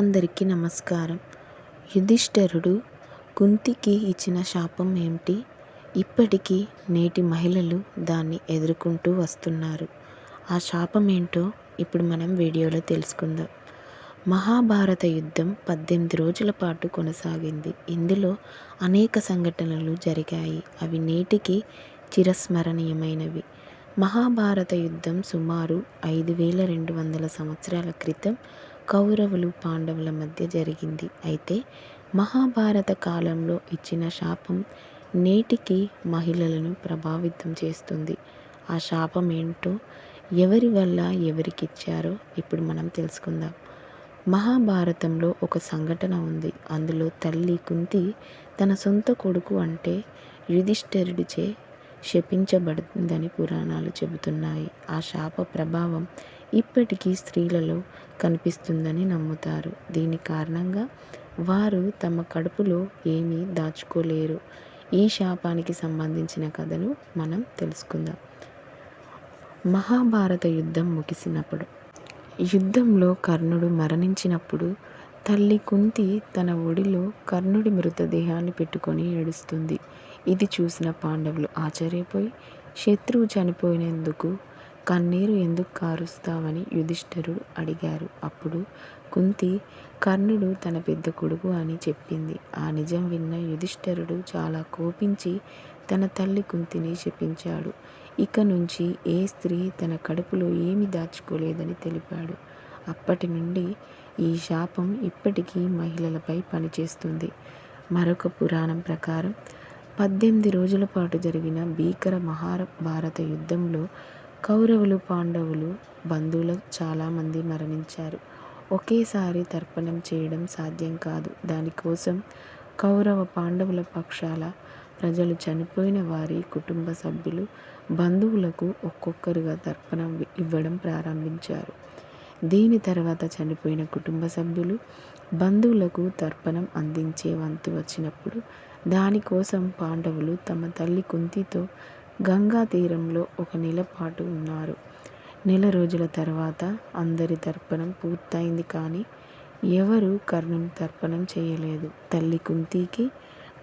అందరికీ నమస్కారం. యుధిష్ఠరుడు కుంతికి ఇచ్చిన శాపం ఏమిటి? ఇప్పటికీ నేటి మహిళలు దాన్ని ఎదుర్కొంటూ వస్తున్నారు. ఆ శాపం ఏంటో ఇప్పుడు మనం వీడియోలో తెలుసుకుందాం. మహాభారత యుద్ధం పద్దెనిమిది రోజుల పాటు కొనసాగింది. ఇందులో అనేక సంఘటనలు జరిగాయి. అవి నేటికి చిరస్మరణీయమైనవి. మహాభారత యుద్ధం సుమారు ఐదు వేల రెండు వందల సంవత్సరాల క్రితం కౌరవులు పాండవుల మధ్య జరిగింది. అయితే మహాభారత కాలంలో ఇచ్చిన శాపం నేటికి మహిళలను ప్రభావితం చేస్తుంది. ఆ శాపం ఏంటో ఎవరి వల్ల ఎవరికి ఇచ్చారో ఇప్పుడు మనం తెలుసుకుందాం. మహాభారతంలో ఒక సంఘటన ఉంది. అందులో తల్లి కుంతి తన సొంత కొడుకు అంటే యుధిష్ఠరుడిచే శపించబడిందని పురాణాలు చెబుతున్నాయి. ఆ శాప ప్రభావం ఇప్పటికీ స్త్రీలలో కనిపిస్తుందని నమ్ముతారు. దీని కారణంగా వారు తమ కడుపులో ఏమీ దాచుకోలేరు. ఈ శాపానికి సంబంధించిన కథను మనం తెలుసుకుందాం. మహాభారత యుద్ధం ముగిసినప్పుడు యుద్ధంలో కర్ణుడు మరణించినప్పుడు తల్లి కుంతి తన ఒడిలో కర్ణుడి మృతదేహాన్ని పెట్టుకొని ఏడుస్తుంది. ఇది చూసిన పాండవులు ఆశ్చర్యపోయి శత్రువు చనిపోయినందుకు కన్నీరు ఎందుకు కారుస్తావని యుధిష్ఠరుడు అడిగారు. అప్పుడు కుంతి కర్ణుడు తన పెద్ద కొడుకు అని చెప్పింది. ఆ నిజం విన్న యుధిష్ఠరుడు చాలా కోపించి తన తల్లి కుంతిని శపించాడు. ఇక నుంచి ఏ స్త్రీ తన కడుపులో ఏమి దాచుకోలేదని తెలిపాడు. అప్పటి నుండి ఈ శాపం ఇప్పటికీ మహిళలపై పనిచేస్తుంది. మరొక పురాణం ప్రకారం పద్దెనిమిది రోజుల పాటు జరిగిన భీకర మహాభారత యుద్ధంలో కౌరవులు పాండవులు బంధువులు చాలామంది మరణించారు. ఒకేసారి తర్పణం చేయడం సాధ్యం కాదు. దానికోసం కౌరవ పాండవుల పక్షాల ప్రజలు చనిపోయిన వారి కుటుంబ సభ్యులు బంధువులకు ఒక్కొక్కరుగా తర్పణం ఇవ్వడం ప్రారంభించారు. దీని తర్వాత చనిపోయిన కుటుంబ సభ్యులు బంధువులకు తర్పణం అందించే వంతు వచ్చినప్పుడు దానికోసం పాండవులు తమ తల్లి కుంతితో గంగా తీరంలో ఒక నెల పాటు ఉన్నారు. నెల రోజుల తర్వాత అందరి తర్పణం పూర్తయింది కానీ ఎవరు కర్ణుని తర్పణం చేయలేదు. తల్లి కుంతికి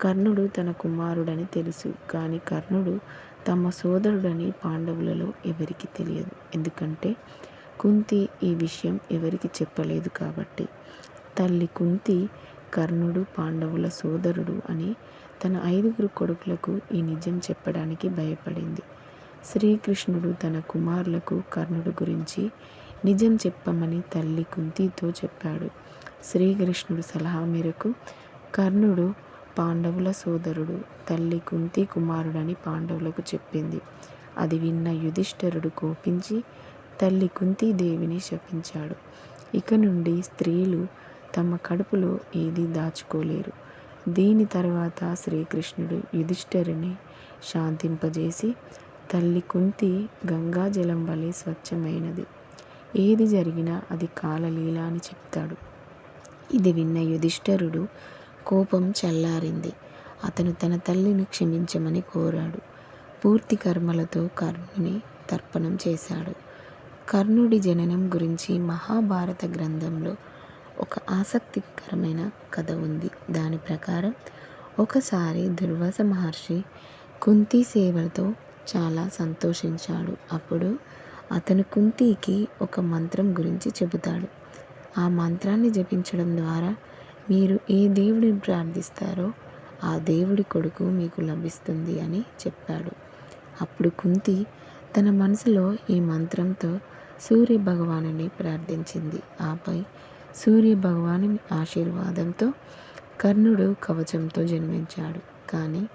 కర్ణుడు తన కుమారుడని తెలుసు కానీ కర్ణుడు తమ సోదరుడని పాండవులలో ఎవరికి తెలియదు. ఎందుకంటే కుంతి ఈ విషయం ఎవరికి చెప్పలేదు కాబట్టి తల్లి కుంతి కర్ణుడు పాండవుల సోదరుడు అని తన ఐదుగురు కొడుకులకు ఈ నిజం చెప్పడానికి భయపడింది. శ్రీకృష్ణుడు తన కుమారులకు కర్ణుడు గురించి నిజం చెప్పమని తల్లి కుంతితో చెప్పాడు. శ్రీకృష్ణుడు సలహా మేరకు కర్ణుడు పాండవుల సోదరుడు తల్లి కుంతి కుమారుడని పాండవులకు చెప్పింది. అది విన్న యుధిష్ఠరుడు కోపించి తల్లి కుంతీదేవిని శపించాడు. ఇక నుండి స్త్రీలు తమ కడుపులో ఏది దాచుకోలేరు. దీని తర్వాత శ్రీకృష్ణుడు యుధిష్ఠరుని శాంతింపజేసి తల్లి కుంతి గంగాజలం వలె స్వచ్ఛమైనది. ఏది జరిగినా అది కాలలీల అని చెప్తాడు ఇది విన్న యుధిష్ఠరుడు కోపం చల్లారింది. అతను తన తల్లిని క్షమించమని కోరాడు. పూర్తి కర్మలతో కర్ణుని తర్పణం చేశాడు. కర్ణుడి జననం గురించి మహాభారత గ్రంథంలో ఒక ఆసక్తికరమైన కథ ఉంది. దాని ప్రకారం ఒకసారి దుర్వాస మహర్షి కుంతి సేవలతో చాలా సంతోషించాడు. అప్పుడు అతను కుంతికి ఒక మంత్రం గురించి చెబుతాడు. ఆ మంత్రాన్ని జపించడం ద్వారా మీరు ఏ దేవుడిని ప్రార్థిస్తారో ఆ దేవుడి కొడుకు మీకు లభిస్తుంది అని చెప్పాడు. అప్పుడు కుంతి తన మనసులో ఈ మంత్రంతో సూర్య భగవానుని ప్రార్థించింది. ఆపై సూర్య భగవాను ఆశీర్వాదంతో కర్ణుడు కవచంతో జన్మించాడు. కానీ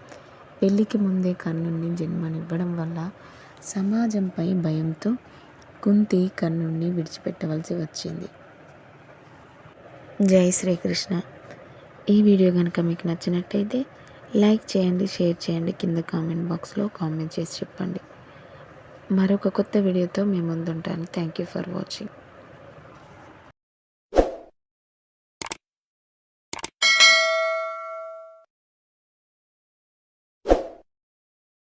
పెళ్ళికి ముందే కర్ణుణ్ణి జన్మనివ్వడం వల్ల సమాజంపై భయంతో కుంతి కర్ణుణ్ణి విడిచిపెట్టవలసి వచ్చింది. జై శ్రీకృష్ణ. ఈ వీడియో కనుక మీకు నచ్చినట్టయితే లైక్ చేయండి షేర్ చేయండి కింద కామెంట్ బాక్స్లో కామెంట్ చేసి చెప్పండి. మరొక కొత్త వీడియోతో మేము ముందుంటాను. Thank you for watching.